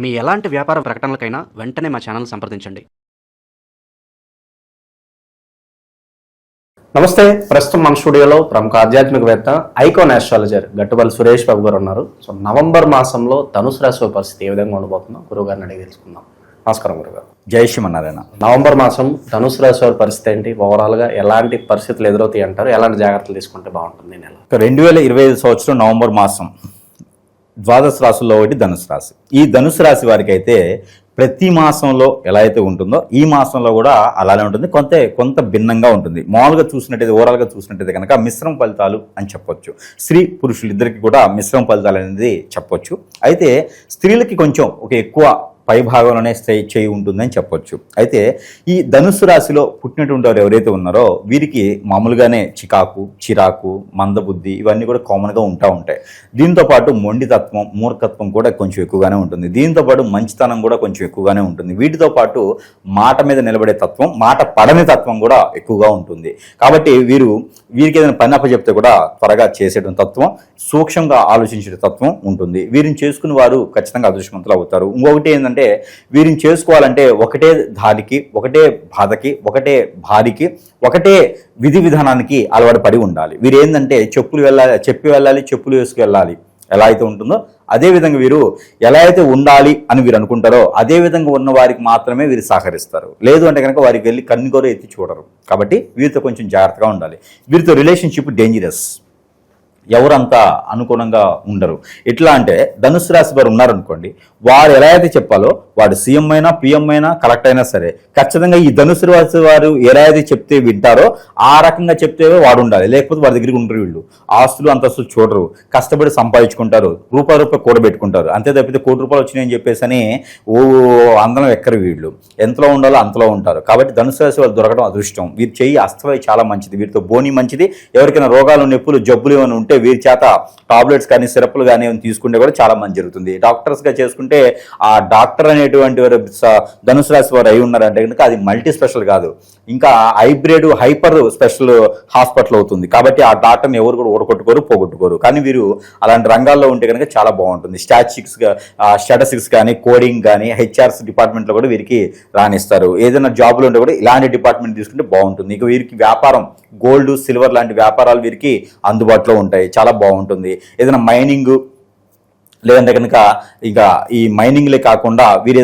మీ ఎలాంటి వ్యాపార ప్రకటనలకైనా వెంటనే మా ఛానల్ సంప్రదించండి. నమస్తే ప్రస్తుతం మన స్టూడియోలో ప్రముఖ ఆధ్యాత్మికవేత్త ఐకాన్ ఆస్ట్రాలజర్ గట్టుబల్ సురేష్ బాబు గారు ఉన్నారు. సో నవంబర్ మాసంలో ధనుసు రాశి పరిస్థితి ఏ విధంగా ఉండబోతుందో గురువు గారిని అడిగి తెలుసుకుందాం. నమస్కారం గురుగారు జై శ్రీమన్నారాయణ. నవంబర్ మాసం ధనుసు రాశి వారి పరిస్థితి ఏంటి? ఓవరాల్గా ఎలాంటి పరిస్థితులు ఎదురవుతాయి అంటారు? ఎలాంటి జాగ్రత్తలు తీసుకుంటే బాగుంటుంది ఈ నెల? రెండు వేల ఇరవై ఐదు సంవత్సరం నవంబర్ మాసం. ద్వాదశ రాశుల్లో ఒకటి ధనుసు రాశి. ఈ ధనుసు రాశి వారికి అయితే ప్రతి మాసంలో ఎలా అయితే ఉంటుందో ఈ మాసంలో కూడా అలానే ఉంటుంది. కొంత కొంత భిన్నంగా ఉంటుంది. మామూలుగా చూసినట్టయితే ఓవరాల్గా చూసినట్టయితే కనుక మిశ్రమ ఫలితాలు అని చెప్పొచ్చు. స్త్రీ పురుషులు ఇద్దరికి కూడా మిశ్రమ ఫలితాలు అనేది చెప్పొచ్చు. అయితే స్త్రీలకి కొంచెం ఒక ఎక్కువ పై భాగంలోనే చేయి ఉంటుందని చెప్పొచ్చు. అయితే ఈ ధనుస్సు రాశిలో పుట్టినటువంటి వారు ఎవరైతే ఉన్నారో వీరికి మామూలుగానే చికాకు చిరాకు మందబుద్ధి ఇవన్నీ కూడా కామన్గా ఉంటా ఉంటాయి. దీంతో పాటు మొండితత్వం మూర్ఖత్వం కూడా కొంచెం ఎక్కువగానే ఉంటుంది. దీంతో పాటు మంచితనం కూడా కొంచెం ఎక్కువగానే ఉంటుంది. వీటితో పాటు మాట మీద నిలబడే తత్వం మాట పడని తత్వం కూడా ఎక్కువగా ఉంటుంది. కాబట్టి వీరు వీరికి ఏదైనా పని అప్పచెప్తే కూడా త్వరగా చేసేటువంటి తత్వం సూక్ష్మంగా ఆలోచించే తత్వం ఉంటుంది. వీరిని చేసుకుని వారు ఖచ్చితంగా అదృష్టవంతులు అవుతారు. ఇంకొకటి ఏంటంటే వీరిని చేసుకోవాలంటే ఒకటే దానికి ఒకటే బాధకి ఒకటే భారికి ఒకటే విధి విధానానికి అలవాటు పడి ఉండాలి. వీరు ఏంటంటే చెప్పులు వెళ్ళాలి చెప్పి వెళ్ళాలి చెప్పులు వేసుకు వెళ్ళాలి ఎలా అయితే ఉంటుందో అదే విధంగా వీరు ఎలా అయితే ఉండాలి అని వీరు అనుకుంటారో అదే విధంగా ఉన్న వారికి మాత్రమే వీరు సహకరిస్తారు. లేదు అంటే కనుక వారికి వెళ్ళి కన్నుగోరు ఎత్తి చూడరు. కాబట్టి వీరితో కొంచెం జాగ్రత్తగా ఉండాలి. వీరితో రిలేషన్షిప్ డేంజరస్ ఎవరంతా అనుగుణంగా ఉండరు. ఎట్లా అంటే ధనుసు రాశి వారు ఉన్నారనుకోండి వారు ఎలా అయితే చెప్పాలో వాడు సీఎం అయినా పిఎం అయినా కలెక్ట్ అయినా సరే ఖచ్చితంగా ఈ ధనుసు రాశి వారు ఎలా అయితే చెప్తే వింటారో ఆ రకంగా చెప్తే వాడు ఉండాలి. లేకపోతే వారి దగ్గరికి ఉండరు వీళ్ళు. ఆస్తులు అంతస్తులు చూడరు. కష్టపడి సంపాదించుకుంటారు. రూపాయి రూపాయి కూడబెట్టుకుంటారు. అంతే తప్పితే కోటి రూపాయలు వచ్చినాయని చెప్పేసి అని ఓ అందరం ఎక్కరు వీళ్ళు. ఎంతలో ఉండాలో అంతలో ఉంటారు. కాబట్టి ధనుసు రాశి వారు దొరకడం అదృష్టం. వీరు చెయ్యి అస్తవై చాలా మంచిది. వీరితో బోని మంచిది. ఎవరికైనా రోగాలు నొప్పులు జబ్బులు ఏమైనా ఉంటే వీరి చేత టాబ్లెట్స్ కానీ సిరప్లు కానీ తీసుకుంటే కూడా చాలా మంచి జరుగుతుంది. డాక్టర్స్గా చేసుకుంటే ఆ డాక్టర్ అనేటువంటి వారు ధనుసు రాశి వారు అయి ఉన్నారంటే కనుక అది మల్టీ స్పెషల్ కాదు. ఇంకా హైబ్రిడ్ హైపర్ స్పెషల్ హాస్పిటల్ అవుతుంది. కాబట్టి ఆ డాక్టర్ని ఎవరు కూడా ఓడగొట్టుకోరు పోగొట్టుకోరు. కానీ వీరు అలాంటి రంగాల్లో ఉంటే కనుక చాలా బాగుంటుంది. స్టాటిక్స్ స్టాటిస్టిక్స్ కానీ కోడింగ్ కానీ హెచ్ఆర్స్ డిపార్ట్మెంట్లో కూడా వీరికి రాణిస్తారు. ఏదైనా జాబ్లు ఉంటే కూడా ఇలాంటి డిపార్ట్మెంట్ తీసుకుంటే బాగుంటుంది. ఇక వీరికి వ్యాపారం గోల్డ్ సిల్వర్ లాంటి వ్యాపారాలు వీరికి అందుబాటులో ఉంటాయి. చాలా బాగుంటుంది. ఏదైనా మైనింగ్ లేదంటే కనుక ఇక ఈ మైనింగ్లే కాకుండా వీరు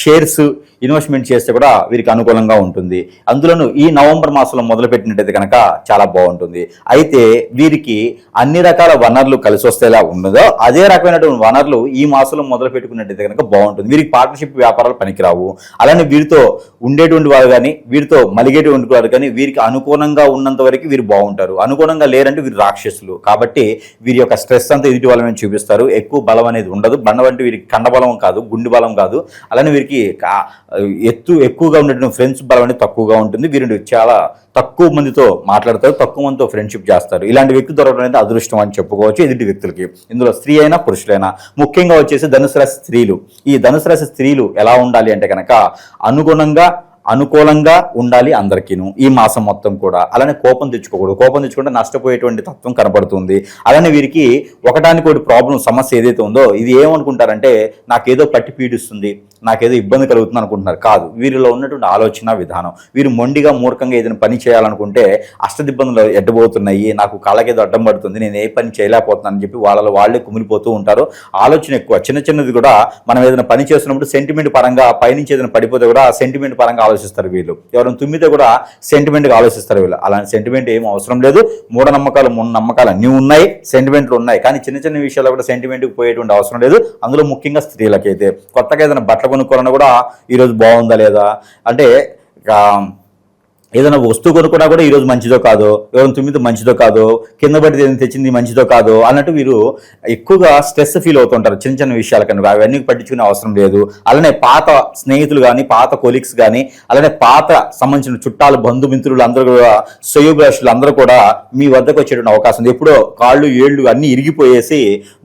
షేర్స్ ఇన్వెస్ట్మెంట్ చేస్తే కూడా వీరికి అనుకూలంగా ఉంటుంది. అందులోనూ ఈ నవంబర్ మాసంలో మొదలుపెట్టినట్టయితే కనుక చాలా బాగుంటుంది. అయితే వీరికి అన్ని రకాల వనరులు కలిసి వస్తేలా ఉన్నదో అదే రకమైనటువంటి వనరులు ఈ మాసంలో మొదలు పెట్టుకున్నట్టయితే కనుక బాగుంటుంది. వీరికి పార్ట్నర్షిప్ వ్యాపారాలు పనికిరావు. అలానే వీరితో ఉండేటువంటి వారు కానీ వీరితో మలిగేటువంటి వారు కానీ వీరికి అనుకూలంగా ఉన్నంత వరకు వీరు బాగుంటారు. అనుకూలంగా లేరంటే వీరు రాక్షసులు. కాబట్టి వీరి యొక్క స్ట్రెస్ అంతా ఎదుటి వాళ్ళ చూపిస్తారు. ఎక్కువ బలం అనేది ఉండదు. బండ వంటి వీరికి కండబలం కాదు గుండె బలం కాదు. అలానే వీరికి ఎత్తు ఎక్కువగా ఉండేటువంటి ఫ్రెండ్స్ బలం అనేది తక్కువగా ఉంటుంది. వీరు చాలా తక్కువ మందితో మాట్లాడతారు తక్కువ మందితో ఫ్రెండ్షిప్ చేస్తారు. ఇలాంటి వ్యక్తి దొరకడం అనేది అదృష్టం అని చెప్పుకోవచ్చు ఎదుటి వ్యక్తులకి. ఇందులో స్త్రీ అయినా పురుషులైనా. ముఖ్యంగా వచ్చేసి ధనుసు రాశి స్త్రీలు. ఈ ధనుసు రాశి స్త్రీలు ఎలా ఉండాలి అంటే కనుక అనుగుణంగా అనుకూలంగా ఉండాలి అందరికీను. ఈ మాసం మొత్తం కూడా. అలానే కోపం తెచ్చుకోకూడదు. కోపం తెచ్చుకుంటే నష్టపోయేటువంటి తత్వం కనపడుతుంది అలానే వీరికి ఒకటానికి ఒకటి ప్రాబ్లం సమస్య ఏదైతే ఉందో ఇది ఏమనుకుంటారంటే నాకేదో పట్టి పీడిస్తుంది నాకేదో ఇబ్బంది కలుగుతుంది అనుకుంటున్నారు. కాదు. వీరిలో ఉన్నటువంటి ఆలోచన విధానం. వీరు మొండిగా మూర్ఖంగా ఏదైనా పని చేయాలనుకుంటే అష్టదిబ్బందులు ఎడ్డబోతున్నాయి నాకు కళ్ళకేదో అడ్డం పడుతుంది నేను ఏ పని చేయలేకపోతున్నాను చెప్పి వాళ్ళలో వాళ్ళే కుమిలిపోతూ ఉంటారు. ఆలోచన ఎక్కువ. చిన్న చిన్నది కూడా మనం ఏదైనా పని చేస్తున్నప్పుడు సెంటిమెంట్ పరంగా పైనుంచి ఏదైనా పడిపోతే కూడా సెంటిమెంట్ పరంగా ఆలోచిస్తారు వీళ్ళు. ఎవరైనా తుమ్మితే కూడా సెంటిమెంట్గా ఆలోచిస్తారు వీళ్ళు. అలాంటి సెంటిమెంట్ ఏం అవసరం లేదు. మూఢనమ్మకాలు మూఢ నమ్మకాలు అన్నీ ఉన్నాయి. సెంటిమెంట్లు ఉన్నాయి. కానీ చిన్న చిన్న విషయాల్లో కూడా సెంటిమెంట్కి పోయేటువంటి అవసరం లేదు. అందులో ముఖ్యంగా స్త్రీలకైతే కొత్తగా ఏదైనా బట్టలు కొనుక్కోవాలన్నా కూడా ఈరోజు బాగుందా లేదా? అంటే ఏదైనా వస్తువు కొనుక్కున్నా కూడా ఈరోజు మంచిదో కాదో ఎవరైనా తుమ్మిది మంచిదో కాదో కింద పడితే ఏదైనా తెచ్చింది మంచిదో కాదో అన్నట్టు వీరు ఎక్కువగా స్ట్రెస్ ఫీల్ అవుతుంటారు చిన్న చిన్న విషయాల కన్నా. అవన్నీ పట్టించుకునే అవసరం లేదు. అలానే పాత స్నేహితులు కానీ పాత కొలీగ్స్ కానీ అలానే పాత సంబంధించిన చుట్టాలు బంధుమిత్రులు అందరూ కూడా సయోభిలాషులు అందరూ కూడా మీ వద్దకు వచ్చేటువంటి అవకాశం ఉంది. ఎప్పుడో కాళ్ళు ఏళ్ళు అన్నీ ఇరిగిపోయేసి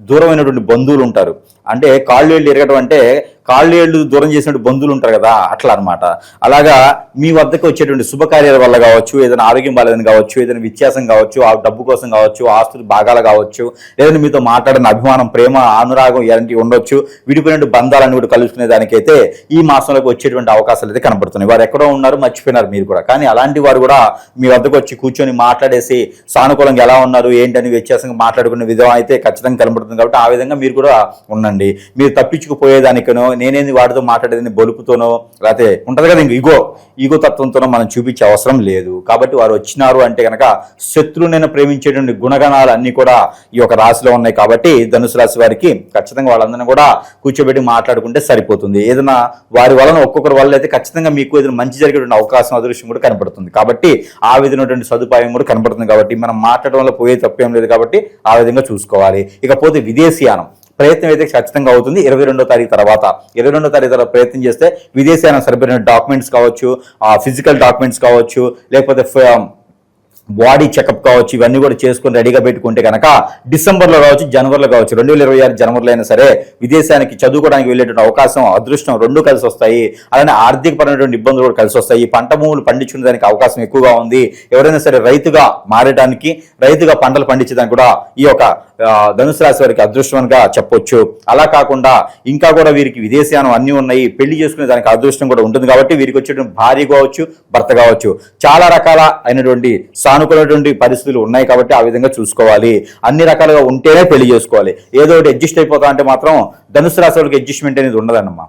దూరమైనటువంటి బంధువులు ఉంటారు. అంటే కాళ్ళు ఏళ్ళు ఎరగడం అంటే కాళ్ళు ఏళ్ళు దూరం చేసినట్టు బంధువులు ఉంటారు కదా అట్లా అన్నమాట. అలాగా మీ వద్దకు వచ్చేటువంటి శుభకార్యాల వల్ల కావచ్చు ఏదైనా ఆరోగ్యం బాగాలేదని కావచ్చు ఏదైనా వ్యత్యాసం కావచ్చు ఆ డబ్బు కోసం కావచ్చు ఆస్తులు భాగాలు కావచ్చు లేదంటే మీతో మాట్లాడిన అభిమానం ప్రేమ అనురాగం ఇలాంటివి ఉండొచ్చు విడిపోయినట్టు బంధాలను కూడా కలుసుకునే దానికైతే ఈ మాసంలోకి వచ్చేటువంటి అవకాశాలు అయితే కనబడుతున్నాయి. వారు ఎక్కడో ఉన్నారు మర్చిపోయినారు మీరు కూడా. కానీ అలాంటి వారు కూడా మీ వద్దకు వచ్చి కూర్చొని మాట్లాడేసి సానుకూలంగా ఎలా ఉన్నారు ఏంటని వ్యత్యాసంగా మాట్లాడుకునే విధం అయితే ఖచ్చితంగా కనబడుతుంది కాబట్టి ఆ విధంగా మీరు కూడా ఉండండి. మీరు తప్పించుకుపోయేదానికనో నేనేంది వాడితో మాట్లాడేది? బొలుపుతోనో లేకపోతే ఉంటుంది కదా ఇంక ఇగో ఈగో తత్వంతోనో మనం చూపించే అవసరం లేదు. కాబట్టి వారు వచ్చినారు అంటే కనుక శత్రువునైనా ప్రేమించేటువంటి గుణగణాలు అన్ని కూడా ఈ యొక్క రాశిలో ఉన్నాయి కాబట్టి ధనుసు రాశి వారికి ఖచ్చితంగా వాళ్ళందరినీ కూడా కూర్చోబెట్టి మాట్లాడుకుంటే సరిపోతుంది. ఏదైనా వారి వలన ఒక్కొక్కరి వల్ల అయితే ఖచ్చితంగా మీకు ఏదైనా మంచి జరిగేటువంటి అవకాశం అదృశ్యం కూడా కనపడుతుంది. కాబట్టి ఆ విధమైనటువంటి సదుపాయం కూడా కనపడుతుంది కాబట్టి మనం మాట్లాడడం వల్ల పోయే తప్పేం లేదు కాబట్టి ఆ విధంగా చూసుకోవాలి. ఇకపోతే విదేశీయానం ప్రయత్నం అయితే ఖచ్చితంగా అవుతుంది. ఇరవై రెండో తారీఖు తర్వాత. ఇరవై రెండో తారీఖు తర్వాత ప్రయత్నం చేస్తే విదేశానికి సరిపడిన డాక్యుమెంట్స్ కావచ్చు ఫిజికల్ డాక్యుమెంట్స్ కావచ్చు లేకపోతే బాడీ చెకప్ కావచ్చు ఇవన్నీ కూడా చేసుకొని రెడీగా పెట్టుకుంటే కనుక డిసెంబర్లో కావచ్చు జనవరిలో కావచ్చు రెండు వేల ఇరవై ఆరు జనవరిలో అయినా సరే విదేశానికి చదువుకోవడానికి వెళ్ళేటువంటి అవకాశం అదృష్టం రెండు కలిసి వస్తాయి. అలానే ఆర్థికపరమైనటువంటి ఇబ్బందులు కూడా కలిసి వస్తాయి. పంట భూములు పండించుకునేదానికి అవకాశం ఎక్కువగా ఉంది. ఎవరైనా సరే రైతుగా మారడానికి రైతుగా పంటలు పండించడానికి కూడా ఈ యొక్క ధనుసు రాశి వారికి అదృష్టంగా చెప్పొచ్చు. అలా కాకుండా ఇంకా కూడా వీరికి విదేశీయానం అన్నీ ఉన్నాయి. పెళ్ళి చేసుకునే దానికి అదృష్టం కూడా ఉంటుంది కాబట్టి వీరికి వచ్చేటువంటి భార్య కావచ్చు భర్త కావచ్చు చాలా రకాల అయినటువంటి సానుకూలటువంటి పరిస్థితులు ఉన్నాయి కాబట్టి ఆ విధంగా చూసుకోవాలి. అన్ని రకాలుగా ఉంటేనే పెళ్ళి చేసుకోవాలి. ఏదో ఒకటి అడ్జస్ట్ అయిపోతా అంటే మాత్రం ధనుసు రాశి వాళ్ళకి అడ్జస్ట్మెంట్ అనేది ఉండదన్నమా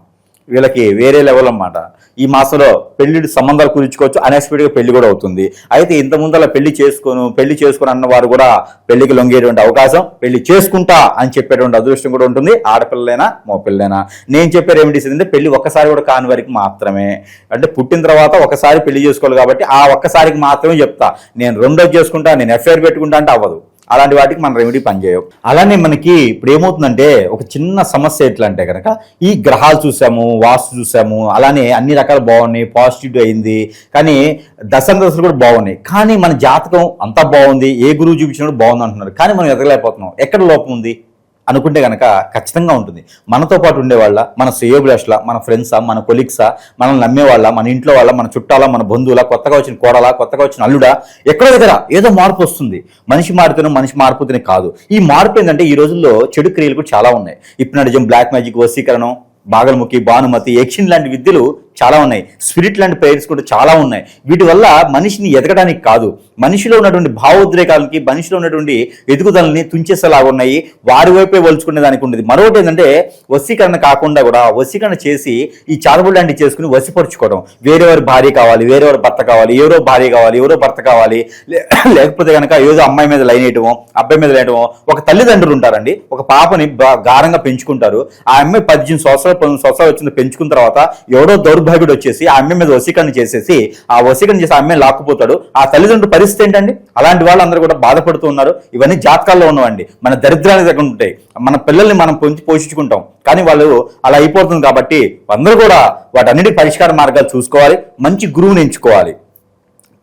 వీళ్ళకి వేరే లెవెల్ అన్నమాట. ఈ మాసంలో పెళ్ళి సంబంధాలు కుదుర్చుకోవచ్చు. అన్ఎక్స్పెక్టెడ్గా పెళ్ళి కూడా అవుతుంది. అయితే ఇంత ముందర పెళ్ళి చేసుకోను పెళ్ళి చేసుకుని అన్న వారు కూడా పెళ్ళికి లొంగేటువంటి అవకాశం పెళ్ళి చేసుకుంటా అని చెప్పేటువంటి అదృష్టం కూడా ఉంటుంది. ఆడపిల్లలైనా మగపిల్లలైనా. నేను చెప్పే రెమెడీస్ ఏంటంటే పెళ్ళి ఒక్కసారి కూడా కాని వారికి మాత్రమే. అంటే పుట్టిన తర్వాత ఒకసారి పెళ్ళి చేసుకోవాలి కాబట్టి ఆ ఒక్కసారికి మాత్రమే చెప్తా. నేను రెండోది చేసుకుంటా నేను ఎఫ్ఐఆర్ పెట్టుకుంటా అంటే అవ్వదు. అలాంటి వాటికి మన రెమెడీ పనిచేయవు. అలానే మనకి ఇప్పుడు ఏమవుతుందంటే ఒక చిన్న సమస్య ఎట్లా అంటే కనుక ఈ గ్రహాలు చూసాము వాస్తు చూసాము అలానే అన్ని రకాలు బాగున్నాయి పాజిటివ్ అయింది కానీ దశం దశలు కూడా బాగున్నాయి. కానీ మన జాతకం అంతా బాగుంది ఏ గురువు చూపించినప్పుడు బాగుంది అంటున్నారు కానీ మనం ఎదగలేకపోతున్నాం. ఎక్కడ లోపం ఉంది? అనుకుంటే కనుక ఖచ్చితంగా ఉంటుంది. మనతో పాటు ఉండేవాళ్ళ మన శ్రేయోభిలాషుల మన ఫ్రెండ్సా మన కొలీగ్సా మనల్ని నమ్మేవాళ్ళ మన ఇంట్లో వాళ్ళ మన చుట్టాల మన బంధువుల కొత్తగా వచ్చిన కోడలా కొత్తగా వచ్చిన అల్లుడా ఎక్కడో దగ్గర ఏదో మార్పు వస్తుంది. మనిషి మారితేనే మనిషి మారిపోతేనే కాదు. ఈ మార్పు ఏంటంటే ఈ రోజుల్లో చెడు క్రియలు కూడా చాలా ఉన్నాయి. ఇప్పుడు బ్లాక్ మ్యాజిక్ వసీకరణం బాగలముఖి భానుమతి యక్షిన్ లాంటి విద్యలు చాలా ఉన్నాయి. స్పిరిట్ లాంటి ప్రేయర్స్ కూడా చాలా ఉన్నాయి. వీటి వల్ల మనిషిని ఎదగడానికి కాదు. మనిషిలో ఉన్నటువంటి భావోద్రేకాలకి మనిషిలో ఉన్నటువంటి ఎదుగుదలని తుంచేసేలాగా ఉన్నాయి. వారి వైపే వలుచుకునే దానికి ఉండేది. మరొకటి ఏంటంటే వశీకరణ కాకుండా కూడా వశీకరణ చేసి ఈ చాదవులు లాంటివి చేసుకుని వశపరుచుకోవడం. వేరేవారి భార్య కావాలి వేరేవారి భర్త కావాలి ఎవరో భార్య కావాలి ఎవరో భర్త కావాలి. లేకపోతే కనుక ఏదో అమ్మాయి మీద లైన్ వేయటమో అబ్బాయి మీద లేయటమో ఒక తల్లిదండ్రులు ఉంటారండి. ఒక పాపని గారంగా పెంచుకుంటారు. ఆ అమ్మాయి పద్దెనిమిది సంవత్సరాలు పంతొమ్మిది సంవత్సరాలు వచ్చింది పెంచుకున్న తర్వాత ఎవడో దౌర్భాగ్యుడు వచ్చేసి ఆ అమ్మాయి మీద వసీకరణ చేసేసి ఆ వసీకరణ చేసి ఆ అమ్మాయిని లాక్కుపోతాడు. ఆ తల్లిదండ్రుల పరిస్థితి ఏంటండి? అలాంటి వాళ్ళందరూ కూడా బాధపడుతూ ఉన్నారు. ఇవన్నీ జాతకాల్లో ఉన్నవండి. మన దరిద్రానికి దగ్గర ఉంటాయి మన పిల్లల్ని మనం పొంచి పోషించుకుంటాం. కానీ వాళ్ళు అలా అయిపోతుంది కాబట్టి అందరూ కూడా వాటన్నిటి పరిష్కార మార్గాలు చూసుకోవాలి. మంచి గురువుని ఎంచుకోవాలి.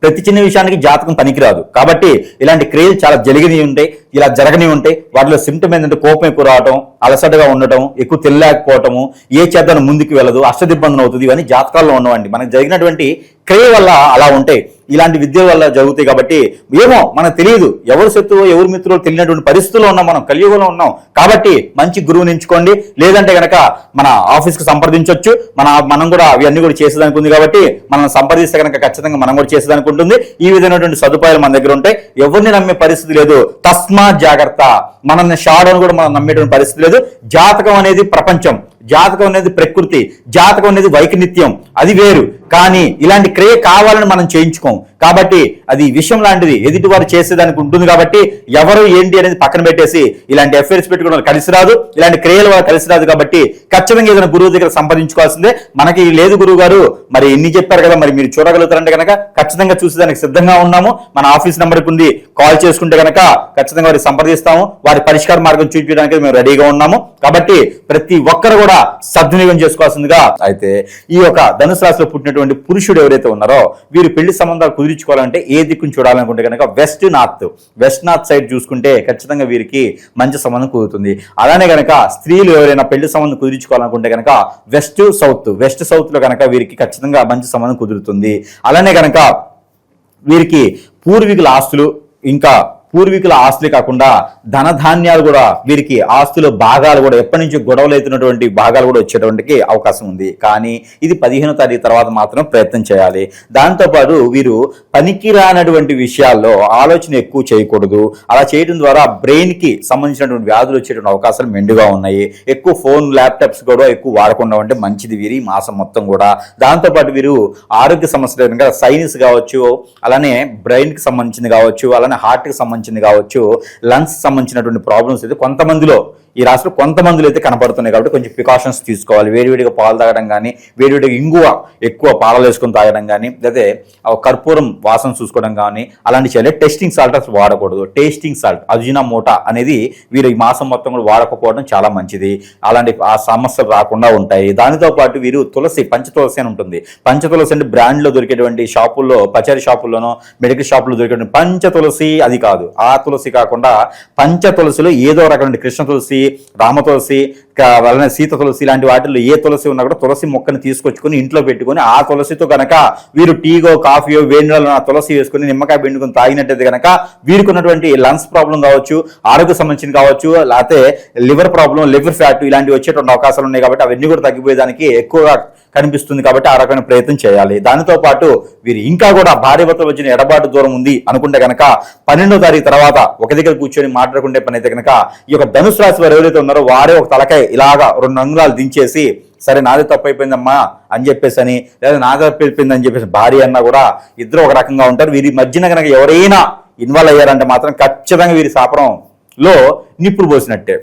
ప్రతి చిన్న విషయానికి జాతకం పనికిరాదు. కాబట్టి ఇలాంటి క్రియలు చాలా జరిగినవి ఉంటాయి ఇలా జరగని ఉంటాయి. వాటిలో సిమ్టమ్ ఏంటంటే కోపం ఎక్కువ రావటం అలసటగా ఉండటం ఎక్కువ తెలియకపోవటము ఏ చేద్దాను ముందుకు వెళ్ళదు అష్టదిబ్బందన అవుతుంది ఇవన్నీ జాతకాల్లో ఉన్నవండి. మనకు జరిగినటువంటి క్రియ వల్ల అలా ఉంటాయి. ఇలాంటి విద్య వల్ల జరుగుతాయి కాబట్టి ఏమో మనకు తెలియదు. ఎవరు శత్రువు ఎవరు మిత్రులు తెలియనటువంటి పరిస్థితుల్లో ఉన్నాం మనం కలియుగంలో ఉన్నాం. కాబట్టి మంచి గురువుని ఎంచుకోండి. లేదంటే కనుక మన ఆఫీస్కి సంప్రదించవచ్చు మన మనం కూడా అవన్నీ కూడా చేసేదానికి ఉంది కాబట్టి మనం సంప్రదిస్తే కనుక ఖచ్చితంగా మనం కూడా చేసేదానికి ఉంటుంది. ఈ విధమైనటువంటి సదుపాయాలు మన దగ్గర ఉంటాయి. ఎవరిని నమ్మే పరిస్థితి లేదు. తస్మా జాగ్రత్త. మనల్ని షాడోని కూడా మనం నమ్మేటువంటి పరిస్థితి లేదు. జాతకం అనేది ప్రపంచం. జాతకం అనేది ప్రకృతి జాతకం అనేది వైకనిత్యం. అది వేరు. కానీ ఇలాంటి క్రియ కావాలని మనం చేయించుకోం. కాబట్టి అది విషయం లాంటిది. ఎదుటి వారు చేసేదానికి ఉంటుంది కాబట్టి ఎవరు ఏంటి అనేది పక్కన పెట్టేసి ఇలాంటి ఎఫ్ఐఆర్స్ పెట్టుకోవడం కలిసి రాదు ఇలాంటి క్రియల వల్ల కలిసి రాదు కాబట్టి ఖచ్చితంగా ఏదైనా గురువు దగ్గర సంపాదించుకోవాల్సిందే. మనకి లేదు గురువు గారు మరి ఇన్ని చెప్పారు కదా మరి మీరు చూడగలుగుతారంటే కనుక ఖచ్చితంగా చూసేదానికి సిద్ధంగా ఉన్నాము. మన ఆఫీస్ నెంబర్కి ఉంది కాల్ చేసుకుంటే కనుక ఖచ్చితంగా వారికి సంప్రదిస్తాము. వారి పరిష్కార మార్గం చూపించడానికి మేము రెడీగా ఉన్నాము. కాబట్టి ప్రతి ఒక్కరు కూడా సద్వినియోగం చేసుకోవాల్సిందిగా. అయితే ఈ యొక్క ధనుసు రాశిలో పుట్టినటువంటి పురుషుడు ఎవరైతే ఉన్నారో వీరు పెళ్ళి సంబంధాలు కుదుర్చుకోవాలంటే ఏ దిక్కును చూడాలనుకుంటే కనుక west north. West north side చూసుకుంటే ఖచ్చితంగా వీరికి మంచి సంబంధం కుదురుతుంది. అలానే కనుక స్త్రీలు ఎవరైనా పెళ్ళి సంబంధం కుదుర్చుకోవాలనుకుంటే కనుక వెస్ట్ సౌత్. వెస్ట్ సౌత్లో కనుక వీరికి ఖచ్చితంగా మంచి సంబంధం కుదురుతుంది. అలానే కనుక వీరికి పూర్వీకుల ఆస్తులు ఇంకా పూర్వీకుల ఆస్తులే కాకుండా ధనధాన్యాలు కూడా వీరికి ఆస్తుల భాగాలు కూడా ఎప్పటి నుంచి గొడవలు అవుతున్నటువంటి భాగాలు కూడా వచ్చేటువంటి అవకాశం ఉంది. కానీ ఇది పదిహేనో తారీఖు తర్వాత మాత్రం ప్రయత్నం చేయాలి. దాంతోపాటు వీరు పనికిరానటువంటి విషయాల్లో ఆలోచన ఎక్కువ చేయకూడదు. అలా చేయడం ద్వారా బ్రెయిన్కి సంబంధించినటువంటి వ్యాధులు వచ్చేటువంటి అవకాశాలు మెండుగా ఉన్నాయి. ఎక్కువ ఫోన్ ల్యాప్టాప్స్ కూడా ఎక్కువ వాడకుండా ఉంటే మంచిది వీరి మాసం మొత్తం కూడా. దాంతోపాటు వీరు ఆరోగ్య సమస్యలు కనుక సైన్స్ కావచ్చు అలానే బ్రెయిన్కి సంబంధించింది కావచ్చు అలానే హార్ట్కి సంబంధించింది కావచ్చు లంగ్స్ సంబంధించినటువంటి ప్రాబ్లమ్స్ అయితే కొంతమందిలో ఈ రాశిలో కొంతమందిలో అయితే కనపడుతున్నాయి కాబట్టి కొంచెం ప్రికాషన్స్ తీసుకోవాలి. వేడివేడిగా పాలు తాగడం కానీ వేడివేడిగా ఇంగువ ఎక్కువ పాలలు వేసుకొని తాగడం కానీ లేదా కర్పూరం వాసన చూసుకోవడం కానీ అలాంటి చేయాలి. టెస్టింగ్ సాల్ట్ అసలు వాడకూడదు. టేస్టింగ్ సాల్ట్ అజినా మోటా అనేది వీరు ఈ మాసం మొత్తం కూడా వాడకపోవడం చాలా మంచిది. అలాంటి ఆ సమస్యలు రాకుండా ఉంటాయి. దానితో పాటు వీరు తులసి పంచ తులసి అని ఉంటుంది. పంచ తులసి అంటే బ్రాండ్లో దొరికేటువంటి షాపుల్లో పచారీ షాపుల్లోనో మెడికల్ షాపుల్లో దొరికేటువంటి పంచ తులసి అది కాదు. ఆ తులసి కాకుండా పంచ తులసిలో ఏదో రకమైన కృష్ణ తులసి రామ తులసి వలన సీత తులసి ఇలాంటి వాటిల్లో ఏ తులసి ఉన్నా కూడా తులసి మొక్కను తీసుకొచ్చుకొని ఇంట్లో పెట్టుకొని ఆ తులసితో కనుక వీరు టీగో కాఫీయో వేడి నీళ్ళలో ఆ తులసి వేసుకొని నిమ్మకాయ పిండుకొని తాగినట్టయితే గనక వీరికి ఉన్నటువంటి లంగ్స్ ప్రాబ్లం కావచ్చు ఆరోగ్య సంబంధించిన కావచ్చు లేకపోతే లివర్ ప్రాబ్లం లివర్ ఫ్యాట్ ఇలాంటివి వచ్చేటువంటి అవకాశాలు ఉన్నాయి కాబట్టి అవన్నీ కూడా తగ్గిపోయేదానికి ఎక్కువగా కనిపిస్తుంది కాబట్టి ఆ రకమైన ప్రయత్నం చేయాలి. దానితో పాటు వీరు ఇంకా కూడా భార్య భర్తలు వచ్చిన ఎడబాటు దూరం ఉంది అనుకుంటే కనుక పన్నెండో తారీఖు తర్వాత ఒక దగ్గర కూర్చొని మాట్లాడుకుంటే పని అయితే కనుక ఈ యొక్క ధనుసు రాశి వారు ఎవరైతే ఉన్నారో వారే ఒక తలకాయ ఇలాగా రెండు అంగుళాలు దించేసి సరే నాదే తప్పు అయిపోయిందమ్మా అని చెప్పేసి అని లేదా నాదే తప్పు అయిపోయింది అని చెప్పేసి భార్య అన్నా కూడా ఇద్దరు ఒక రకంగా ఉంటారు. వీరి మధ్యన కనుక ఎవరైనా ఇన్వాల్వ్ అయ్యారంటే మాత్రం ఖచ్చితంగా వీరి సాపరంలో నిప్పులు పోసినట్టే.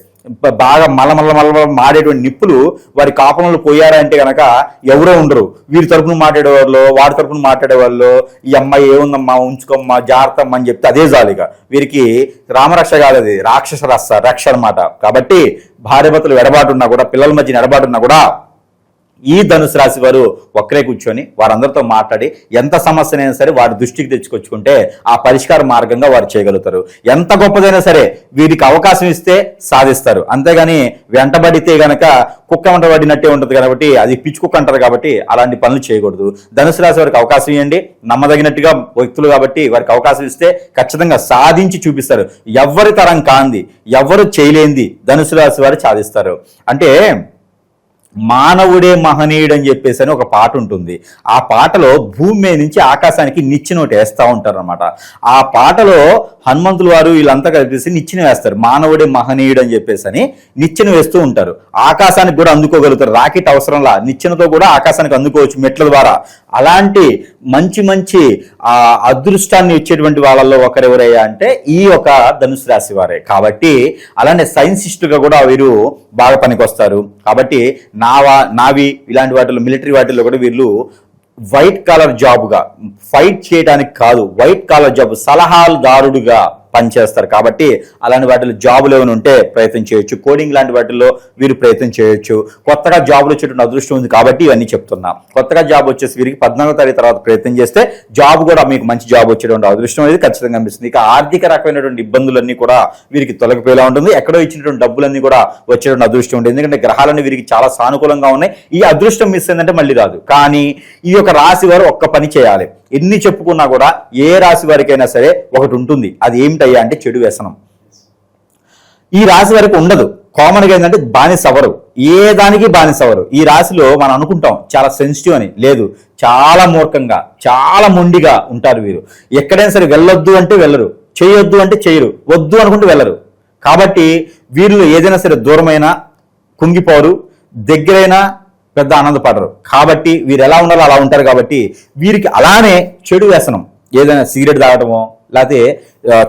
బాగా మల్ల మలమల మాడేటువంటి నిప్పులు వారి కాపంలో పోయారంటే కనుక ఎవరో ఉండరు. వీరి తరపున మాట్లాడేవాళ్ళు వాడి తరపున మాట్లాడేవాళ్ళు ఈ అమ్మాయి ఏముందమ్మా ఉంచుకోమ్మా జాగ్రత్తమ్మా అని చెప్తే అదే జాలిగా వీరికి రామరక్ష కాదు అది రాక్షస రక్ష రక్ష అనమాట కాబట్టి భార్యభర్తలు ఎడబాటు ఉన్నా కూడా పిల్లల మధ్య ఎడబాటున్నా కూడా ఈ ధనుసు రాశి వారు ఒక్కరే కూర్చొని వారందరితో మాట్లాడి ఎంత సమస్యనైనా సరే వారి దృష్టికి తెచ్చుకొచ్చుకుంటే ఆ పరిష్కార మార్గంగా వారు చేయగలుగుతారు. ఎంత గొప్పదైనా సరే వీరికి అవకాశం ఇస్తే సాధిస్తారు. అంతేగాని వెంటబడితే గనక కుక్క వెంటబడినట్టే ఉంటుంది కాబట్టి అది పిచ్చి కుక్క అంటారు కాబట్టి అలాంటి పనులు చేయకూడదు. ధనుసు రాశి వారికి అవకాశం ఇవ్వండి. నమ్మదగినట్టుగా వ్యక్తులు కాబట్టి వారికి అవకాశం ఇస్తే ఖచ్చితంగా సాధించి చూపిస్తారు. ఎవరి తరం కాంది ఎవరు చేయలేంది ధనుసు రాశి వారు సాధిస్తారు. అంటే మానవుడే మహనీయుడు అని చెప్పేసి అని ఒక పాట ఉంటుంది. ఆ పాటలో భూమి మీద నుంచి ఆకాశానికి నిచ్చెన ఒకటి వేస్తూ ఉంటారనమాట ఆ పాటలో హనుమంతులు వారు వీళ్ళంతా కలిపేసి నిచ్చెన వేస్తారు. మానవుడే మహనీయుడు అని చెప్పేసి అని నిచ్చెన వేస్తూ ఉంటారు. ఆకాశానికి కూడా అందుకోగలుగుతారు. రాకెట్ అవసరంలా నిచ్చెనతో కూడా ఆకాశానికి అందుకోవచ్చు మెట్ల ద్వారా. అలాంటి మంచి మంచి ఆ అదృష్టాన్ని ఇచ్చేటువంటి వాళ్ళల్లో ఒకరెవరయ్యా అంటే ఈ ఒక ధనుసు రాశి వారే. కాబట్టి అలానే సైన్సిస్టుగా కూడా వీరు బాగా పనికొస్తారు. కాబట్టి నావా నావి ఇలాంటి వాటిలో మిలిటరీ వాటిల్లో కూడా వీళ్ళు వైట్ కాలర్ జాబ్గా ఫైట్ చేయడానికి కాదు వైట్ కాలర్ జాబ్ సలహాదారుడుగా పనిచేస్తారు. కాబట్టి అలాంటి వాటిలో జాబులు ఏమైనా ఉంటే ప్రయత్నం చేయొచ్చు. కోడింగ్ లాంటి వాటిల్లో వీరు ప్రయత్నం చేయొచ్చు. కొత్తగా జాబులు వచ్చేటువంటి అదృష్టం ఉంది కాబట్టి ఇవన్నీ చెప్తున్నా. కొత్తగా జాబ్ వచ్చేసి వీరికి పద్నాలుగో తారీఖు తర్వాత ప్రయత్నం చేస్తే జాబ్ కూడా మీకు మంచి జాబ్ వచ్చేటువంటి అదృష్టం అనేది ఖచ్చితంగా కనిపిస్తుంది ఇక ఆర్థిక రకమైనటువంటి ఇబ్బందులన్నీ కూడా వీరికి తొలగిపోయేలా ఉంటుంది. ఎక్కడో ఇచ్చినటువంటి డబ్బులన్నీ కూడా వచ్చేటువంటి అదృష్టం ఉంటుంది. ఎందుకంటే గ్రహాలన్నీ వీరికి చాలా సానుకూలంగా ఉన్నాయి. ఈ అదృష్టం మిస్ అయిందంటే మళ్ళీ రాదు. కానీ ఈ యొక్క రాశి వారు ఒక్క పని చేయాలి. ఎన్ని చెప్పుకున్నా కూడా ఏ రాశి వారికైనా సరే ఒకటి ఉంటుంది. అది ఏమిటయ్యా అంటే చెడు వ్యసనం. ఈ రాశి వరకు ఉండదు. కామన్గా ఏంటంటే బానిస అవరు ఏ దానికి బానిస అవరు ఈ రాశిలో మనం అనుకుంటాం చాలా సెన్సిటివ్ అని. లేదు చాలా మూర్ఖంగా చాలా మొండిగా ఉంటారు వీరు. ఎక్కడైనా సరే వెళ్ళొద్దు అంటే వెళ్ళరు. చేయొద్దు అంటే చేయరు. వద్దు అనుకుంటే వెళ్ళరు. కాబట్టి వీరిలో ఏదైనా సరే దూరమైనా కుంగిపోరు దగ్గరైనా పెద్ద ఆనందపడరు. కాబట్టి వీరు ఎలా ఉండాలో అలా ఉంటారు కాబట్టి వీరికి అలానే చెడు వ్యసనం. ఏదైనా సిగరెట్ తాగటమో లేకపోతే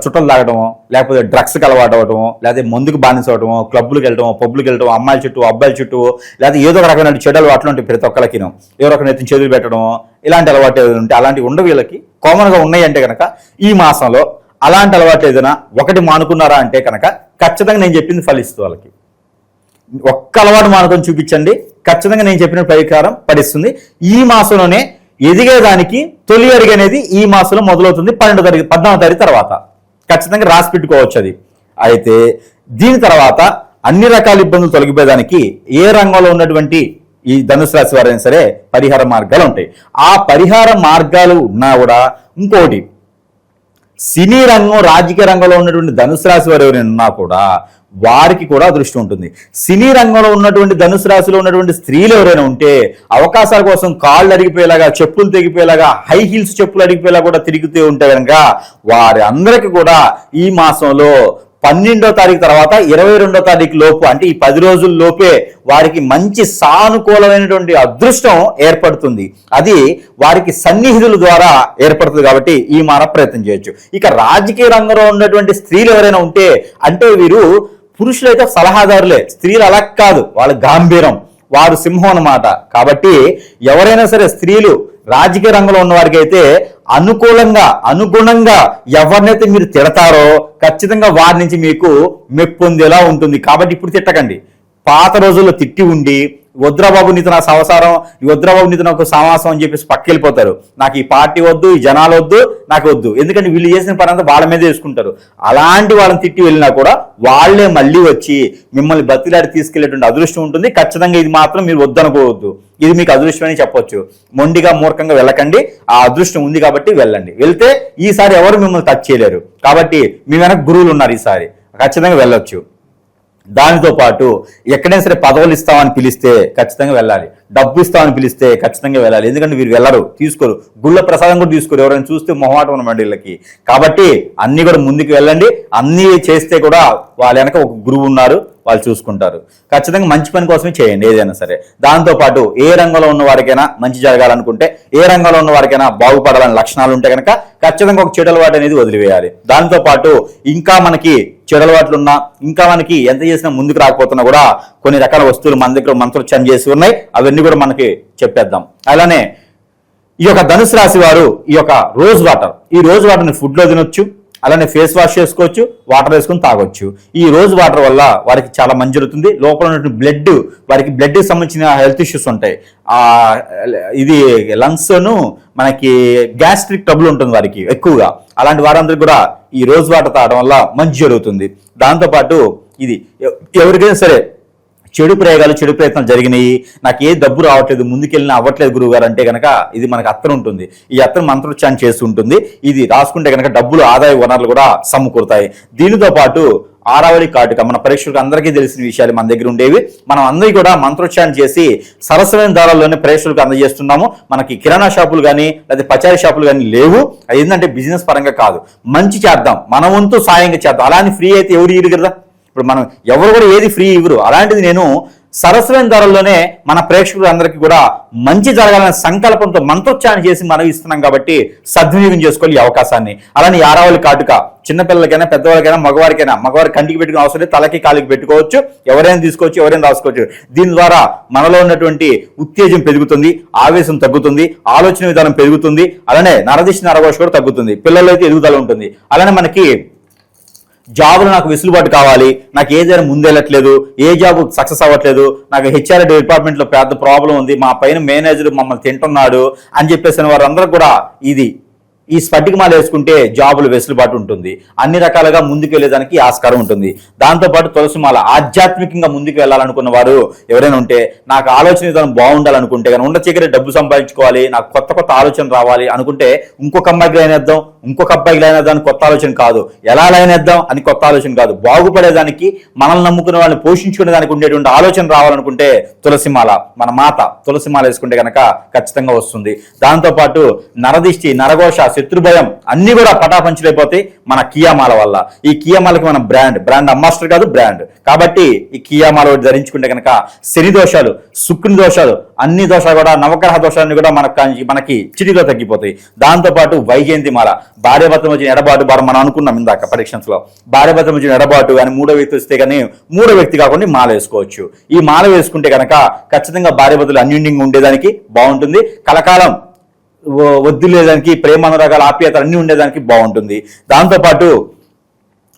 చుట్టలు తాగడము లేకపోతే డ్రగ్స్కి అలవాటు అవ్వడమో లేకపోతే మందుకు బానిస అవడమో క్లబ్లకు వెళ్ళటం పబ్లకు వెళ్ళటం అమ్మాయిల చుట్టూ అబ్బాయిల చుట్టూ లేకపోతే ఏదో ఒక రకమైన చెడు అలవాట్లు ఉంటాయి ప్రతి ఒక్కరికి ఏదో ఒక నెత్తిన చేతులు పెట్టడం ఇలాంటి అలవాటు ఏదైనా ఉంటే అలాంటివి ఉండవు వీళ్ళకి. కామన్గా ఉన్నాయంటే కనుక ఈ మాసంలో అలాంటి అలవాటు ఏదైనా ఒకటి మానుకున్నారా అంటే కనుక ఖచ్చితంగా నేను చెప్పింది ఫలిస్తుంది వాళ్ళకి. ఒక్క అలవాటు మానుకొని చూపించండి. ఖచ్చితంగా నేను చెప్పిన పరికారం పడిస్తుంది ఈ మాసంలోనే ఎదిగేదానికి తొలి అడిగి అనేది ఈ మాసంలో మొదలవుతుంది పన్నెండో తారీఖు పద్నాలుగు తారీఖు తర్వాత. ఖచ్చితంగా రాసి పెట్టుకోవచ్చు అది. అయితే దీని తర్వాత అన్ని రకాల ఇబ్బందులు తొలగిపోయేదానికి ఏ రంగంలో ఉన్నటువంటి ఈ ధనుసు రాశి వారైనా సరే పరిహార మార్గాలు ఉంటాయి. ఆ పరిహార మార్గాలు ఉన్నా కూడా ఇంకోటి సినీ రంగం రాజకీయ రంగంలో ఉన్నటువంటి ధనుసు రాశి వారు ఎవరైనా ఉన్నా కూడా వారికి కూడా దృష్టి ఉంటుంది. సినీ రంగంలో ఉన్నటువంటి ధనుసు రాశిలో ఉన్నటువంటి స్త్రీలు ఎవరైనా ఉంటే అవకాశాల కోసం కాళ్ళు అడిగిపోయేలాగా చెప్పులు తెగిపోయేలాగా హై హీల్స్ చెప్పులు అడిగిపోయేలా కూడా తిరుగుతూ ఉంటే కనుక వారి అందరికీ కూడా ఈ మాసంలో పన్నెండో తారీఖు తర్వాత ఇరవై రెండో తారీఖు లోపు అంటే ఈ పది రోజుల లోపే వారికి మంచి సానుకూలమైనటువంటి అదృష్టం ఏర్పడుతుంది. అది వారికి సన్నిహితుల ద్వారా ఏర్పడుతుంది కాబట్టి ఈ మాన ప్రయత్నం చేయొచ్చు. ఇక రాజకీయ రంగంలో ఉన్నటువంటి స్త్రీలు ఎవరైనా ఉంటే అంటే వీరు పురుషులైతే సలహాదారులే. స్త్రీలు అలా కాదు వాళ్ళ గాంభీరం వారు సింహం అన్నమాట. కాబట్టి ఎవరైనా సరే స్త్రీలు రాజకీయ రంగంలో ఉన్న వారికి అయితే అనుకూలంగా అనుగుణంగా ఎవరినైతే మీరు తిడతారో ఖచ్చితంగా వారి నుంచి మీకు మెప్పొందేలా ఉంటుంది. కాబట్టి ఇప్పుడు తిట్టకండి. పాత రోజుల్లో తిట్టి ఉండి వద్రాబాబు నీతో నా సంసారం ఈ వద్రాబాబు నీతో నాకు సమాసం అని చెప్పేసి పక్కెళ్ళిపోతారు. నాకు ఈ పార్టీ వద్దు ఈ జనాలు వద్దు నాకు వద్దు. ఎందుకంటే వీళ్ళు చేసిన పని అంతా వాళ్ళ మీదే వేసుకుంటారు అలాంటి వాళ్ళని తిట్టి వెళ్ళినా కూడా వాళ్ళే మళ్ళీ వచ్చి మిమ్మల్ని బతిలాడి తీసుకెళ్ళేటువంటి అదృష్టం ఉంటుంది. ఖచ్చితంగా ఇది మాత్రం మీరు వద్దనుకోవద్దు. ఇది మీకు అదృష్టం అని చెప్పొచ్చు. మొండిగా మూర్ఖంగా వెళ్ళకండి. ఆ అదృష్టం ఉంది కాబట్టి వెళ్ళండి. వెళ్తే ఈసారి ఎవరు మిమ్మల్ని టచ్ చేయలేరు. కాబట్టి మీ వెనక గురువులు ఉన్నారు ఈసారి. ఖచ్చితంగా వెళ్ళొచ్చు. దానితో పాటు ఎక్కడైనా సరే పదవులు ఇస్తామని పిలిస్తే ఖచ్చితంగా వెళ్ళాలి. డబ్బు ఇస్తామని పిలిస్తే ఖచ్చితంగా వెళ్ళాలి. ఎందుకంటే వీరు వెళ్ళరు తీసుకోరు. గుళ్ళ ప్రసాదం కూడా తీసుకోరు. ఎవరైనా చూస్తే మొహమాటం ఉన్న వీళ్ళకి. కాబట్టి అన్ని కూడా ముందుకు వెళ్ళండి. అన్ని చేస్తే కూడా వాళ్ళ వెనక ఒక గురువు ఉన్నారు. వాళ్ళు చూసుకుంటారు. ఖచ్చితంగా మంచి పని కోసమే చేయండి ఏదైనా సరే. దాంతో పాటు ఏ రంగంలో ఉన్న వారికైనా మంచి జరగాలనుకుంటే ఏ రంగంలో ఉన్న వారికైనా బాగుపడాలని లక్షణాలు ఉంటే కనుక ఖచ్చితంగా ఒక చెడలవాటు అనేది వదిలివేయాలి. దాంతో పాటు ఇంకా మనకి చెడలవాట్లు ఉన్నా ఇంకా మనకి ఎంత చేసినా ముందుకు రాకపోతున్నా కూడా కొన్ని రకాల వస్తువులు మన దగ్గర మంత్రోచ్చారం చేసి ఉన్నాయి. అవన్నీ కూడా మనకి చెప్పేద్దాం. అలానే ఈ యొక్క ధనుసు రాశి వారు ఈ యొక్క రోజ్ వాటర్. ఈ రోజ్ వాటర్ని ఫుడ్లో తినొచ్చు. అలానే ఫేస్ వాష్ చేసుకోవచ్చు వాటర్ వేసుకొని తాగొచ్చు. ఈ రోజు వాటర్ వల్ల వారికి చాలా మంచి జరుగుతుంది. లోపల ఉన్నటువంటి బ్లడ్ వారికి బ్లడ్కి సంబంధించిన హెల్త్ ఇష్యూస్ ఉంటాయి. ఇది లంగ్స్ను మనకి గ్యాస్ట్రిక్ ట్రబుల్ ఉంటుంది వారికి ఎక్కువగా. అలాంటి వారందరికీ కూడా ఈ రోజ్ వాటర్ తాగడం వల్ల మంచి జరుగుతుంది. దాంతోపాటు ఇది ఎవరికైనా సరే చెడు ప్రయోగాలు చెడు ప్రయత్నాలు జరిగినాయి. నాకు ఏ డబ్బు రావట్లేదు ముందుకెళ్ళినా అవ్వట్లేదు గురువు గారు అంటే కనుక ఇది మనకు అత్తరు ఉంటుంది. ఈ అత్తరు మంత్రోచ్చారణ చేస్తూ ఉంటుంది. ఇది రాసుకుంటే కనుక డబ్బులు ఆదాయ వనరులు కూడా సమకూరుతాయి. దీనితో పాటు ఆరావళి కాటుక మన పరీక్షలకు అందరికీ తెలిసిన విషయాలు మన దగ్గర ఉండేవి. మనం అందరికీ కూడా మంత్రోచ్చారణ చేసి సరసమైన దారాల్లోనే ప్రేక్షకులకు అందజేస్తున్నాము. మనకి కిరాణా షాపులు కానీ లేదా పచారీ షాపులు కానీ లేవు. అది ఏంటంటే బిజినెస్ పరంగా కాదు. మంచి చేద్దాం. మన వంతు సాయంగా చేద్దాం. అలా అని ఫ్రీ అయితే ఎవరు ఇరు కదా? ఇప్పుడు మనం ఎవరు కూడా ఏది ఫ్రీ ఇవ్వరు. అలాంటిది నేను సరసమైన ధరల్లోనే మన ప్రేక్షకులందరికీ కూడా మంచి జరగాలనే సంకల్పంతో మంత్రోచ్చారణ చేసి మనం ఇస్తున్నాం కాబట్టి సద్వినియోగం చేసుకోవాలి ఈ అవకాశాన్ని. అలానే ఆరావళి కాటుక చిన్నపిల్లలకైనా పెద్దవాళ్ళకైనా మగవారికైనా మగవారి కంటికి పెట్టుకునే అవసరం లేదు తలకి కాలికి పెట్టుకోవచ్చు ఎవరైనా తీసుకోవచ్చు ఎవరైనా రాసుకోవచ్చు. దీని ద్వారా మనలో ఉన్నటువంటి ఉత్తేజం పెరుగుతుంది ఆవేశం తగ్గుతుంది ఆలోచన విధానం పెరుగుతుంది అలానే నరదిష్టి నరఘోష కూడా తగ్గుతుంది. పిల్లలైతే ఎదుగుదల ఉంటుంది. అలానే మనకి జాబ్లో నాకు వెసులుబాటు కావాలి. నాకు ఏదైనా ముందెళ్ళట్లేదు ఏ జాబ్ సక్సెస్ అవ్వట్లేదు. నాకు హెచ్ఆర్ డిపార్ట్మెంట్లో పెద్ద ప్రాబ్లం ఉంది. మా పైన మేనేజర్ మమ్మల్ని తింటున్నాడు అని చెప్పేసిన వారందరూ కూడా ఇది. ఈ స్ఫటికమాల వేసుకుంటే జాబులు వెసులుబాటు ఉంటుంది. అన్ని రకాలుగా ముందుకు వెళ్ళేదానికి ఆస్కారం ఉంటుంది. దాంతోపాటు తులసిమాల ఆధ్యాత్మికంగా ముందుకు వెళ్ళాలనుకున్న వారు ఎవరైనా ఉంటే నాకు ఆలోచన విధానం బాగుండాలనుకుంటే కానీ ఉండ చీకటి డబ్బు సంపాదించుకోవాలి నాకు కొత్త కొత్త ఆలోచన రావాలి అనుకుంటే ఇంకొక అమ్మాయికి లైన్ వేద్దాం ఇంకొక అబ్బాయికి లైన్ వేద్దాం అని కొత్త ఆలోచన కాదు. ఎలా లైన్ వేద్దాం అని కొత్త ఆలోచన కాదు. బాగుపడేదానికి మనల్ని నమ్ముకునే వాళ్ళని పోషించుకునే దానికి ఉండేటువంటి ఆలోచన రావాలనుకుంటే తులసిమాల మన మాత తులసిమాల వేసుకుంటే కనుక ఖచ్చితంగా వస్తుంది. దాంతోపాటు నరదిష్టి నరఘోష శత్రుభయం అన్ని కూడా పటాపంచులైపోతాయి మన కియామాల వల్ల. ఈ కియామాలకి మన బ్రాండ్ బ్రాండ్ అమ్మాస్టర్ కాదు బ్రాండ్. కాబట్టి ఈ కియామాల ఒకటి ధరించుకుంటే కనుక శని దోషాలు శుక్రుని దోషాలు అన్ని దోషాలు కూడా నవగ్రహ దోషాలన్నీ కూడా మనకు మనకి చిటిలో తగ్గిపోతాయి. దాంతోపాటు వైజయంతి మాల. భార్యాభర్త వచ్చిన ఎడబాటు బారు మనం అనుకున్నాం ఇందాక పరీక్షన్స్లో వచ్చిన ఎడబాటు కానీ మూడో వ్యక్తి వస్తే కానీ మూడో వ్యక్తి కాకుండా మాల వేసుకోవచ్చు. ఈ మాల వేసుకుంటే కనుక ఖచ్చితంగా భార్యభర్తలు అన్యూన్యంగా ఉండేదానికి బాగుంటుంది. కలకాలం వద్దులేదానికి ప్రేమ అనురాగాలు ఆప్యాయతలు అన్నీ ఉండేదానికి బాగుంటుంది. దాంతోపాటు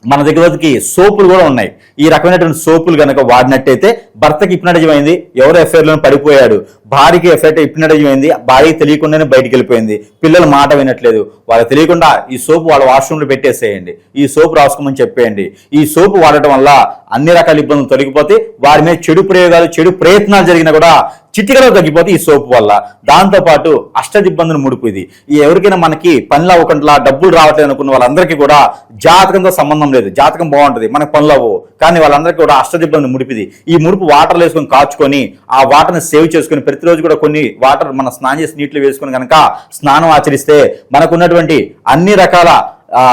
మన దగ్గరకి సోపులు కూడా ఉన్నాయి. ఈ రకమైనటువంటి సోపులు కనుక వాడినట్టయితే భర్తకి హిప్నటిజం అయింది ఎవరు ఎఫ్ఐఆర్లో పడిపోయాడు. భార్యకి ఎఫెక్ట్ హిప్నటిజం అయింది భార్యకి తెలియకుండానే బయటికి వెళ్ళిపోయింది. పిల్లల మాట వినట్లేదు. వాళ్ళకి తెలియకుండా ఈ సోపు వాళ్ళ వాష్రూమ్లో పెట్టేసేయండి. ఈ సోపు రాసుకోమని చెప్పేయండి. ఈ సోపు వాడటం వల్ల అన్ని రకాల ఇబ్బందులు తొలగిపోతే వారి మీద చెడు ప్రయోగాలు చెడు ప్రయత్నాలు జరిగినా కూడా చిటికలో తగ్గిపోతే ఈ సోపు వల్ల. దాంతో పాటు అష్టదిబ్బందులు ముడుపు ఇది ఎవరికైనా మనకి పనులు అవ్వకుండా డబ్బులు రావట్లేదు అనుకున్న వాళ్ళందరికీ కూడా జాతకంతో సంబంధం లేదు. జాతకం బాగుంటుంది. మనకు పనులు అవ్వవు. కానీ వాళ్ళందరికీ కూడా అష్టదిబ్బంది ముడిపిది ఈ ముడుపు వాటర్లు వేసుకొని కాచుకొని ఆ వాటర్ని సేవ్ చేసుకొని ప్రతిరోజు కూడా కొన్ని వాటర్ మన స్నానం చేసి నీటిలో వేసుకుని కనుక స్నానం ఆచరిస్తే మనకున్నటువంటి అన్ని రకాల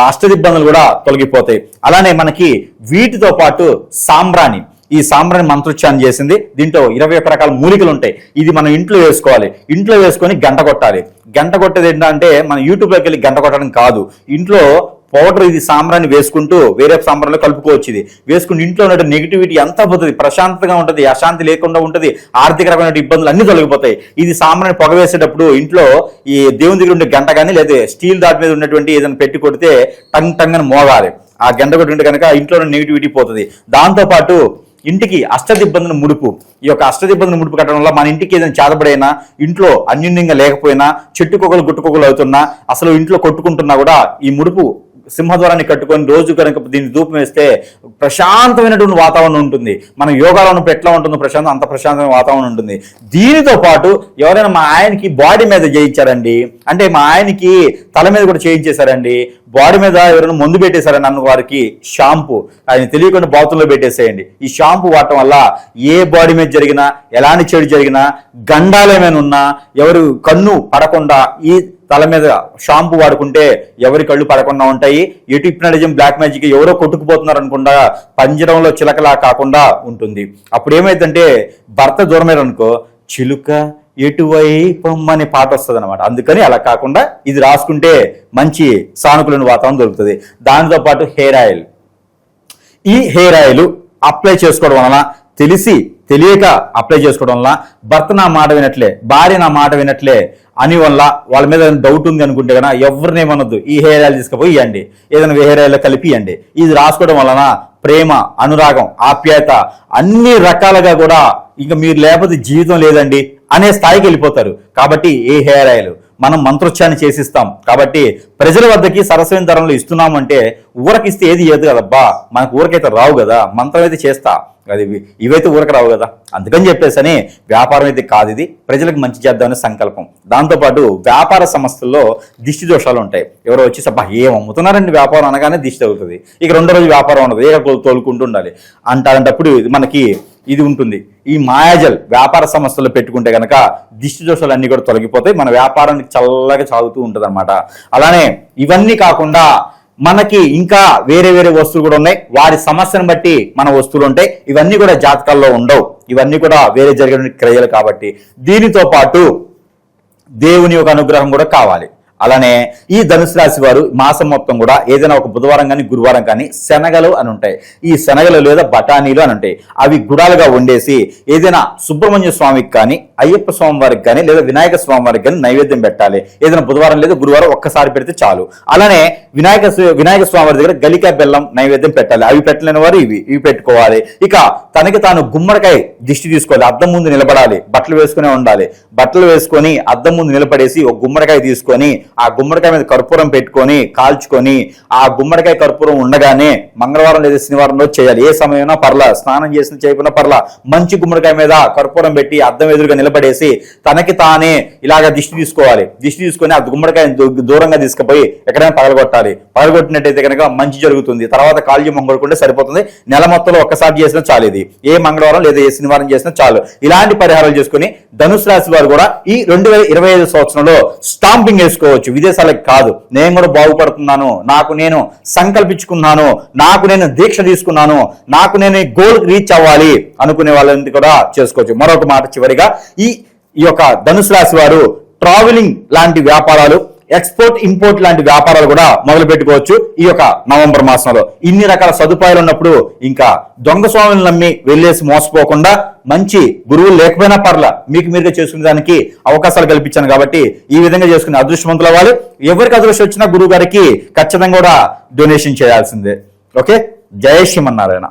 అష్టదిబ్బందులు కూడా తొలగిపోతాయి. అలానే మనకి వీటితో పాటు సాంబ్రాణి. ఈ సాంబ్రాణి మంత్రోచ్చారణ చేసింది. దీంట్లో ఇరవై ఒక్క రకాల మూలికలు ఉంటాయి. ఇది మనం ఇంట్లో వేసుకోవాలి. ఇంట్లో వేసుకొని గంట కొట్టాలి. గంట కొట్టేది ఏంటంటే మన యూట్యూబ్లోకి వెళ్ళి గంట కొట్టడం కాదు. ఇంట్లో పౌడర్ ఇది సాంబ్రాన్ని వేసుకుంటూ వేరే సాంబ్రాన్లో కలుపుకోవచ్చు ఇది. వేసుకుని ఇంట్లో ఉన్న నెగిటివిటీ అంతా పోతుంది. ప్రశాంతంగా ఉంటుంది. అశాంతి లేకుండా ఉంటుంది. ఆర్థిక రకమైన ఇబ్బందులు అన్ని తొలగిపోతాయి. ఇది సాంబ్రాన్ని పొగ వేసేటప్పుడు ఇంట్లో ఈ దేవుని దగ్గర ఉండే గంట కానీ లేదా స్టీల్ దాటి మీద ఉన్నటువంటి ఏదైనా పెట్టి కొడితే టంగ్ టంగ్ అని మోగాలి. ఆ గంట కొట్టింటే కనుక ఇంట్లో నెగిటివిటీ పోతుంది. దాంతోపాటు ఇంటికి అష్టదిబ్బందుల ముడుపు. ఈ యొక్క అష్టదిబ్బందుల ముడుపు కట్టడం వల్ల మన ఇంటికి ఏదైనా చేతబడైనా ఇంట్లో అన్యూన్యంగా లేకపోయినా చెట్టుకొకలు గుట్టుకొకలు అవుతున్నా అసలు ఇంట్లో కొట్టుకుంటున్నా కూడా ఈ ముడుపు సింహద్వారాన్ని కట్టుకొని రోజు కనుక దీన్ని ధూపం వేస్తే ప్రశాంతమైనటువంటి వాతావరణం ఉంటుంది. మన యోగాలో ఉన్నప్పుడు ఎట్లా ఉంటుందో ప్రశాంతం అంత ప్రశాంతమైన వాతావరణం ఉంటుంది. దీనితో పాటు ఎవరైనా మా ఆయనకి బాడీ మీద చేయించారండి అంటే మా ఆయనకి తల మీద కూడా చేయించేశారండి బాడీ మీద ఎవరైనా మందు పెట్టేశారని అన్న వారికి షాంపూ ఆయన తెలియకుండా బాతుల్లో పెట్టేసేయండి. ఈ షాంపూ వాడటం వల్ల ఏ బాడీ మీద జరిగినా ఎలాంటి చెడు జరిగినా గండాలు ఏమైనా ఉన్నా ఎవరు కన్ను పడకుండా ఈ తల మీద షాంపూ వాడుకుంటే ఎవరి కళ్ళు పడకుండా ఉంటాయి. ఎటు బ్లాక్ మ్యాజిక్ ఎవరో కొట్టుకుపోతున్నారు అనుకుండా పంజరంలో చిలకలా కాకుండా ఉంటుంది. అప్పుడు ఏమైందంటే భర్త దూరమైన అనుకో చిలుక ఎటువైపం అనే పాట వస్తుంది అనమాట అందుకని అలా కాకుండా ఇది రాసుకుంటే మంచి సానుకూలన వాతావరణం దొరుకుతుంది. దానితో పాటు హెయిర్ ఆయిల్. ఈ హెయిర్ ఆయిల్ అప్లై చేసుకోవడం వలన తెలిసి తెలియక అప్లై చేసుకోవడం వల్ల భర్త నా మాట వినట్లే భార్య నా మాట వినట్లే అని వల్ల వాళ్ళ మీద డౌట్ ఉంది అనుకుంటే కనుక ఎవరిని ఏమనొద్దు ఈ హెయిర్ ఆయిల్ తీసుకుపోయి ఇవ్వండి ఏదైనా హెయిర్ ఆయిల్ కలిపి ఇవ్వండి ఇది రాసుకోవడం వలన ప్రేమ అనురాగం ఆప్యాయత అన్ని రకాలుగా కూడా ఇంకా మీరు లేకపోతే జీవితం లేదండి అనే స్థాయికి వెళ్ళిపోతారు. కాబట్టి ఏ హెయిర్ ఆయిల్ మనం మంత్రోచ్చాన్ని చేసిస్తాం. కాబట్టి ప్రజల వద్దకి సరస్వతి ఇస్తున్నాం ఇస్తున్నామంటే ఊరకిస్తే ఏది ఏదు కదబ్బా? మనకు ఊరకైతే రావు కదా. మంత్రం అయితే చేస్తా. అది ఇవైతే ఊరక రావు కదా. అందుకని చెప్పేసని వ్యాపారం అయితే కాదు ఇది. ప్రజలకు మంచి చేద్దామనే సంకల్పం. దాంతోపాటు వ్యాపార సంస్థల్లో దిష్టి దోషాలు ఉంటాయి. ఎవరో వచ్చి సబ్బా ఏం అమ్ముతున్నారండి వ్యాపారం? అనగానే దిష్టి అవుతుంది ఇక రెండో రోజు వ్యాపారం ఉండదు. ఏ తోలుకుంటూ ఉండాలి. అంటారంటప్పుడు మనకి ఇది ఉంటుంది. ఈ మాయాజల్ వ్యాపార సంస్థలు పెట్టుకుంటే కనుక దిష్టి దోషాలు అన్ని కూడా తొలగిపోతాయి. మన వ్యాపారానికి చల్లగా సాగుతూ ఉంటుంది అలానే ఇవన్నీ కాకుండా మనకి ఇంకా వేరే వేరే వస్తువులు కూడా ఉన్నాయి. వారి సమస్యను బట్టి మన వస్తువులు ఉంటాయి. ఇవన్నీ కూడా జాతకాల్లో ఉండవు. ఇవన్నీ కూడా వేరే జరిగిన క్రియలు కాబట్టి దీనితో పాటు దేవుని యొక్క అనుగ్రహం కూడా కావాలి. అలానే ఈ ధనుసు రాశి వారు మాసం మొత్తం కూడా ఏదైనా ఒక బుధవారం కానీ గురువారం కానీ శనగలు అని ఉంటాయి. ఈ శనగలు లేదా బఠానీలు అని ఉంటాయి. అవి గుడాలుగా వండేసి ఏదైనా సుబ్రహ్మణ్య స్వామికి కానీ అయ్యప్ప స్వామి వారికి కానీ లేదా వినాయక స్వామి వారికి కానీ నైవేద్యం పెట్టాలి. ఏదైనా బుధవారం లేదా గురువారం ఒక్కసారి పెడితే చాలు. అలానే వినాయక స్వ- వినాయక స్వామి వారి దగ్గర గలికా బెల్లం నైవేద్యం పెట్టాలి. అవి పెట్టలేని వారు ఇవి ఇవి పెట్టుకోవాలి. ఇక తనకి తాను గుమ్మడికాయ దిష్టి తీసుకోవాలి. అద్దం ముందు నిలబడాలి. బట్టలు వేసుకునే ఉండాలి. బట్టలు వేసుకొని అద్దం ముందు నిలబడేసి ఒక గుమ్మడికాయ తీసుకొని ఆ గుమ్మడికాయ మీద కర్పూరం పెట్టుకొని కాల్చుకొని ఆ గుమ్మడికాయ కర్పూరం ఉండగానే మంగళవారం లేదా శనివారం రోజు చేయాలి. ఏ సమయమైనా పర్లా స్నానం చేసిన చేయకుండా పర్లా మంచి గుమ్మడికాయ మీద కర్పూరం పెట్టి అద్దం ఎదురుగా నిలబడేసి తనకి తానే ఇలాగ దిష్టి తీసుకోవాలి. దిష్టి తీసుకొని ఆ గుమ్మడికాయని దూరంగా తీసుకుపోయి ఎక్కడైనా పగలగొట్టాలి. పగలగొట్టినట్టయితే కనుక మంచి జరుగుతుంది. తర్వాత కాల్యం మంగళకుంటే సరిపోతుంది. నెల మొత్తంలో ఒక్కసారి చేసినా చాలు ఇది. ఏ మంగళవారం లేదా ఏ శనివారం చేసినా చాలు. ఇలాంటి పరిహారాలు చేసుకుని ధనుసు రాశి వారు కూడా ఈ రెండు వేల ఇరవై ఐదు సంవత్సరంలో స్టాంపింగ్ వేసుకోవచ్చు. విదేశాలకు కాదు. నేను కూడా బాగుపడుతున్నాను. నాకు నేను సంకల్పించుకున్నాను. నాకు నేను దీక్ష తీసుకున్నాను. నాకు నేను గోల్ రీచ్ అవ్వాలి అనుకునే వాళ్ళని కూడా చేసుకోవచ్చు. మరొక మాట చివరిగా ఈ ఈ యొక్క ధనుసు రాశి వారు ట్రావెలింగ్ లాంటి వ్యాపారాలు ఎక్స్పోర్ట్ ఇంపోర్ట్ లాంటి వ్యాపారాలు కూడా మొదలు పెట్టుకోవచ్చు ఈ యొక్క నవంబర్ మాసంలో. ఇన్ని రకాల సదుపాయాలు ఉన్నప్పుడు ఇంకా దొంగ స్వామిని నమ్మి వెళ్ళేసి మోసపోకుండా మంచి గురువులు లేకపోయినా పర్ల మీకు మీరుగా చేసుకునే దానికి అవకాశాలు కల్పించాను కాబట్టి ఈ విధంగా చేసుకునే అదృష్టవంతులు అవ్వాలి. ఎవరికి అదృష్టం వచ్చినా గురువు గారికి ఖచ్చితంగా కూడా డొనేషన్ చేయాల్సిందే. ఓకే? జయ శ్రీమన్నారాయణ.